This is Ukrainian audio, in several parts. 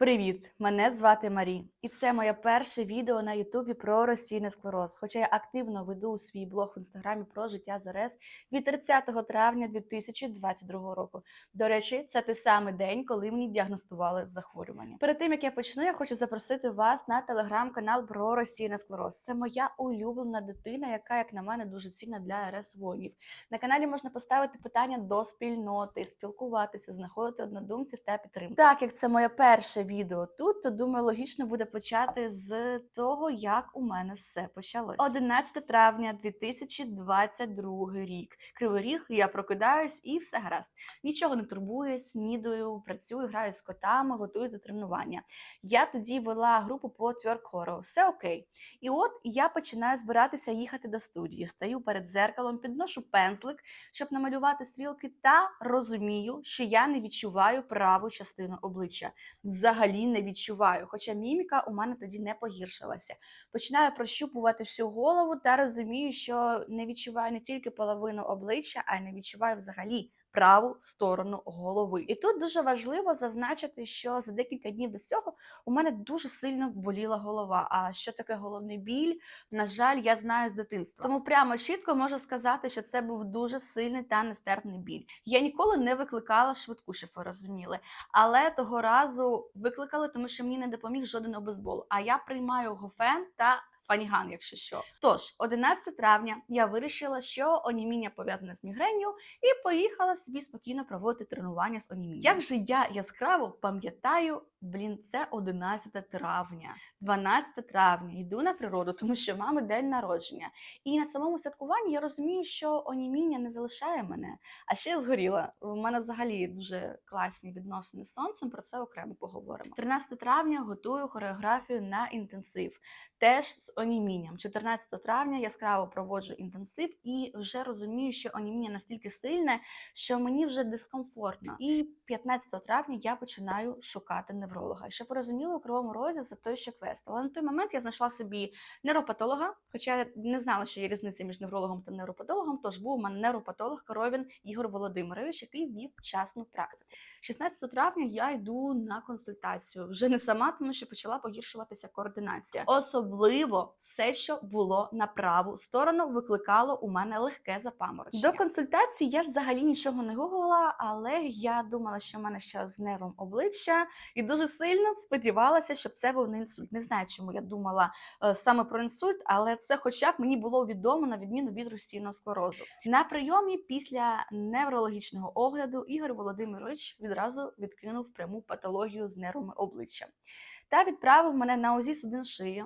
Привіт! Мене звати Марі, і це моє перше відео на Ютубі про розсійний склероз. Хоча я активно веду свій блог в інстаграмі про життя з РС від 30 травня 2022 року. До речі, це той самий день, коли мені діагностували захворювання. Перед тим як я почну, я хочу запросити вас на телеграм-канал про розсійний склероз. Це моя улюблена дитина, яка, як на мене, дуже цінна для РС воїнів. На каналі можна поставити питання до спільноти, спілкуватися, знаходити однодумців та підтримку. Так як це моє перше відео тут, то думаю, логічно буде почати з того, як у мене все почалось. 11 травня 2022 рік. Кривий ріг, я прокидаюсь і все гаразд. Нічого не турбує, снідаю, працюю, граю з котами, готуюсь до тренування. Я тоді вела групу по твердхору. Все окей. І от я починаю збиратися їхати до студії. Стаю перед зеркалом, підношу пензлик, щоб намалювати стрілки, та розумію, що я не відчуваю праву частину обличчя. Взагалі не відчуваю, хоча міміка у мене тоді не погіршилася. Починаю прощупувати всю голову та розумію, що не відчуваю не тільки половину обличчя, а й не відчуваю взагалі праву сторону голови. І тут дуже важливо зазначити, що за декілька днів до цього у мене дуже сильно боліла голова. А що таке головний біль? На жаль, я знаю з дитинства. Тому прямо чітко можу сказати, що це був дуже сильний та нестерпний біль. Я ніколи не викликала швидку, щоб ви розуміли. Але того разу викликали, тому що мені не допоміг жоден обезбол. А я приймаю гофен та фаніган, якщо що. Тож, 11 травня я вирішила, що оніміння пов'язане з мігренью, і поїхала собі спокійно проводити тренування з онімінням. Як же я яскраво пам'ятаю, блін, це 11 травня, 12 травня йду на природу, тому що мами день народження. І на самому святкуванні я розумію, що оніміння не залишає мене. А ще я згоріла. У мене взагалі дуже класні відносини з сонцем. Про це окремо поговоримо. 13 травня готую хореографію на інтенсив, теж з онімінням. 14 травня яскраво проводжу інтенсив і вже розумію, що оніміння настільки сильне, що мені вже дискомфортно. І 15 травня я починаю шукати невролога. І щоб ви розуміли, у кривому розі це той ще квест. Але на той момент я знайшла собі нейропатолога, хоча я не знала, що є різниця між неврологом та нейропатологом. Тож був у мене нейропатолог Коровін Ігор Володимирович, який вів частну практику. 16 травня я йду на консультацію. Вже не сама, тому що почала погіршуватися координація. Особливо все, що було на праву сторону, викликало у мене легке запаморочення. До консультації я взагалі нічого не гуглила, але я думала, що в мене ще з нервом обличчя, і дуже сильно сподівалася, щоб це був не інсульт. Не знаю, чому я думала е, саме про інсульт, але це, хоча б мені було відомо на відміну від ростійного склерозу. На прийомі після неврологічного огляду Ігор Володимирович відразу відкинув пряму патологію з нервами обличчя та відправив мене на УЗІ судин шиї.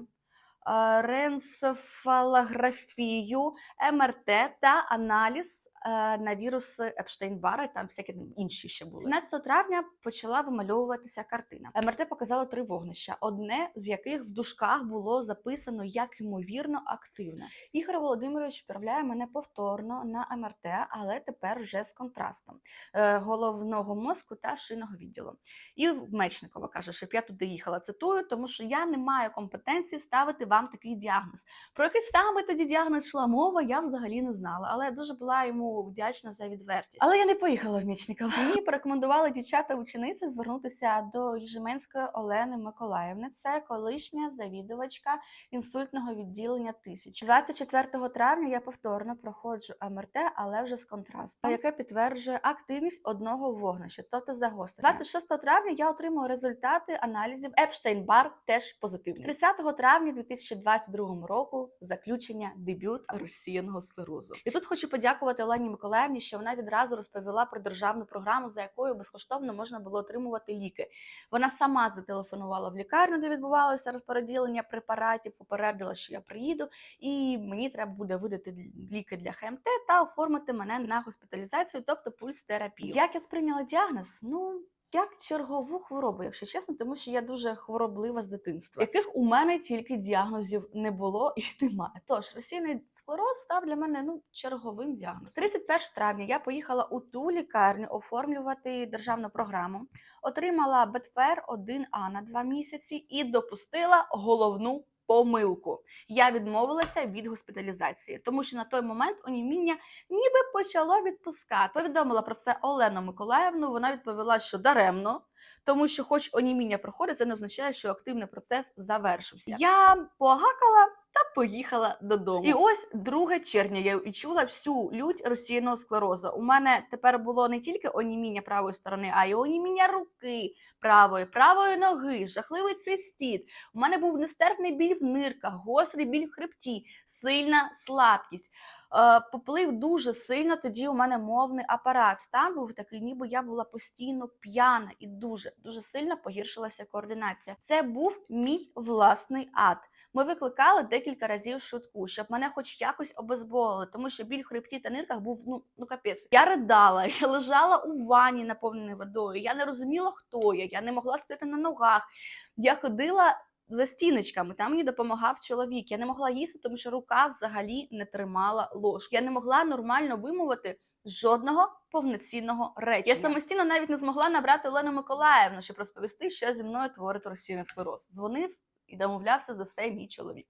Е, Ренцефалографію, МРТ та аналіз на віруси Епштейн-Барра, там всякі інші ще були. 17 травня почала вимальовуватися картина. МРТ показало три вогнища, одне з яких в дужках було записано як ймовірно активне. Ігор Володимирович відправляє мене повторно на МРТ, але тепер вже з контрастом е, головного мозку та шийного відділу. І Мечникова каже, щоб я туди їхала. Цитую, тому що я не маю компетенції ставити вам такий діагноз. Про який саме тоді діагноз йшла мова, я взагалі не знала, але дуже була йому вдячна за відвертість. Але я не поїхала в Мічникова. Мені порекомендували дівчата-учениці звернутися до Южименської Олени Миколаївни. Це колишня завідувачка інсультного відділення тисяч. 24 травня я повторно проходжу МРТ, але вже з контрастом, яке підтверджує активність одного вогнища, тобто загострення. 26 травня я отримую результати аналізів Епштейн-Бар, теж позитивні. 30 травня 2022 року заключення дебют розсіяного склерозу. І тут хочу подякувати Олені Миколаївні, що вона відразу розповіла про державну програму, за якою безкоштовно можна було отримувати ліки. Вона сама зателефонувала в лікарню, де відбувалося розподілення препаратів, попередила, що я приїду, і мені треба буде видати ліки для ХМТ та оформити мене на госпіталізацію, тобто пульс терапію. Як я сприйняла діагноз? Ну. Як чергову хворобу, якщо чесно, тому що я дуже хвороблива з дитинства, яких у мене тільки діагнозів не було і немає. Тож розсійний склероз став для мене ну черговим діагнозом. 31 травня я поїхала у ту лікарню оформлювати державну програму, отримала Бетфер 1А на два місяці і допустила головну помилку. Я відмовилася від госпіталізації, тому що на той момент оніміння ніби почало відпускати. Повідомила про це Олена Миколаївну. Вона відповіла, що даремно, тому що, хоч оніміння проходить, це не означає, що активний процес завершився. Я погакала та поїхала додому. І ось 2 червня я відчула всю лють розсіяного склерозу. У мене тепер було не тільки оніміння правої сторони, а й оніміння руки правої, правої ноги, жахливий цистіт. У мене був нестерпний біль в нирках, гострий біль в хребті, сильна слабкість. Е, Поплив дуже сильно, тоді у мене мовний апарат. Стан був такий, ніби я була постійно п'яна і дуже дуже сильно погіршилася координація. Це був мій власний ад. Ми викликали декілька разів швидку, щоб мене хоч якось обезболили, тому що біль в хребті та нирках був ну, ну капець. Я ридала, я лежала у ванні, наповненій водою. Я не розуміла, хто я, я не могла стояти на ногах. Я ходила за стіночками, там мені допомагав чоловік. Я не могла їсти, тому що рука взагалі не тримала ложку. Я не могла нормально вимовити жодного повноцінного речення. Я самостійно навіть не змогла набрати Олену Миколаївну, щоб розповісти, що зі мною творить розсійний склероз. Дзвонив і домовлявся за все мій чоловік.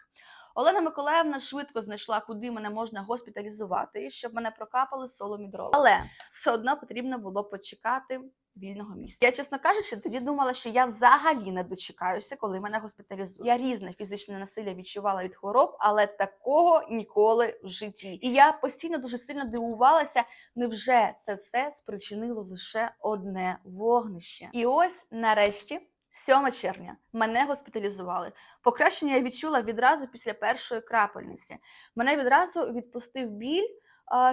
Олена Миколаївна швидко знайшла, куди мене можна госпіталізувати, щоб мене прокапали соломідрол. Але все одно потрібно було почекати вільного місця. Я, чесно кажучи, тоді думала, що я взагалі не дочекаюся, коли мене госпіталізують. Я різне фізичне насилля відчувала від хвороб, але такого ніколи в житті. І я постійно дуже сильно дивувалася, невже це все спричинило лише одне вогнище. І ось нарешті. 7 червня мене госпіталізували. Покращення я відчула відразу після першої крапельниці. Мене відразу відпустив біль.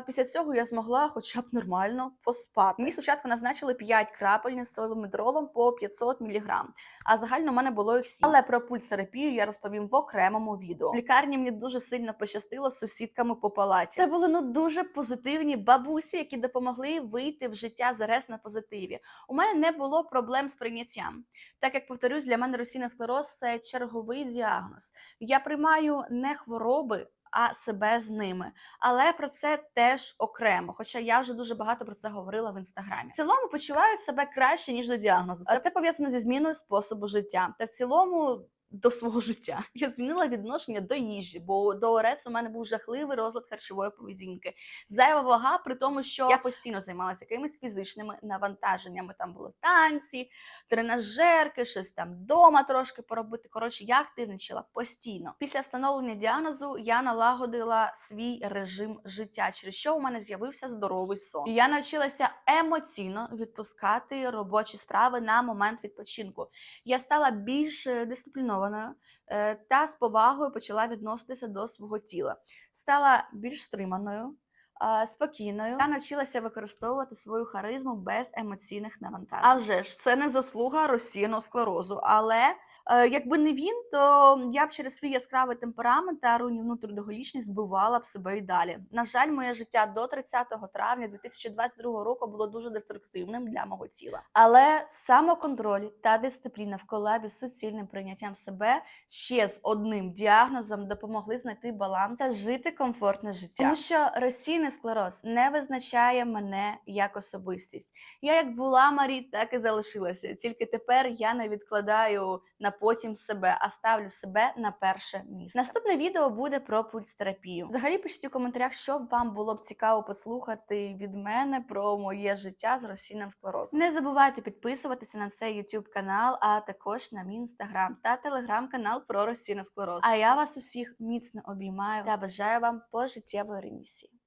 Після цього я змогла хоча б нормально поспати. Мені спочатку назначили 5 крапельниць з соломедролом по 500 мг, а загально в мене було їх 7. Але про пульс-терапію я розповім в окремому відео. В лікарні мені дуже сильно пощастило з сусідками по палаті. Це були ну дуже позитивні бабусі, які допомогли вийти в життя зараз на позитиві. У мене не було проблем з прийняттям. Так як повторюсь, для мене російний склероз це черговий діагноз. Я приймаю не хвороби. А себе з ними, але про це теж окремо. Хоча я вже дуже багато про це говорила в інстаграмі. В цілому почувають себе краще ніж до діагнозу. А це пов'язано зі зміною способу життя. Та в цілому до свого життя я змінила відношення до їжі, бо до ОРС у мене був жахливий розлад харчової поведінки. Зайва вага, при тому, що я постійно займалася якимись фізичними навантаженнями. Там були танці, тренажерки, щось там вдома трошки поробити. Коротше, я активничала постійно. Після встановлення діагнозу я налагодила свій режим життя, через що у мене з'явився здоровий сон. Я навчилася емоційно відпускати робочі справи на момент відпочинку. Я стала більш е, дисциплінованою е, та з повагою почала відноситися до свого тіла. Стала більш стриманою. Спокійною та навчилася використовувати свою харизму без емоційних навантажень. А вже ж це не заслуга розсіяного склерозу, але якби не він, то я б через свій яскравий темперамент та руйнівну трудоголічність збивала б себе і далі. На жаль, моє життя до 30 травня 2022 року було дуже деструктивним для мого тіла. Але самоконтроль та дисципліна в колабі з суцільним прийняттям себе ще з одним діагнозом допомогли знайти баланс та жити комфортне життя. Тому що розсійний склероз не визначає мене як особистість. Я як була Марі, так і залишилася. Тільки тепер я не відкладаю на потім себе, а ставлю себе на перше місце. Наступне відео буде про пульс-терапію. Взагалі пишіть у коментарях, що вам було б цікаво послухати від мене про моє життя з розсійним склерозом. Не забувайте підписуватися на цей YouTube канал, а також на мій інстаграм та телеграм-канал про розсійний склероз. А я вас усіх міцно обіймаю та бажаю вам пожиттєвої ремісії.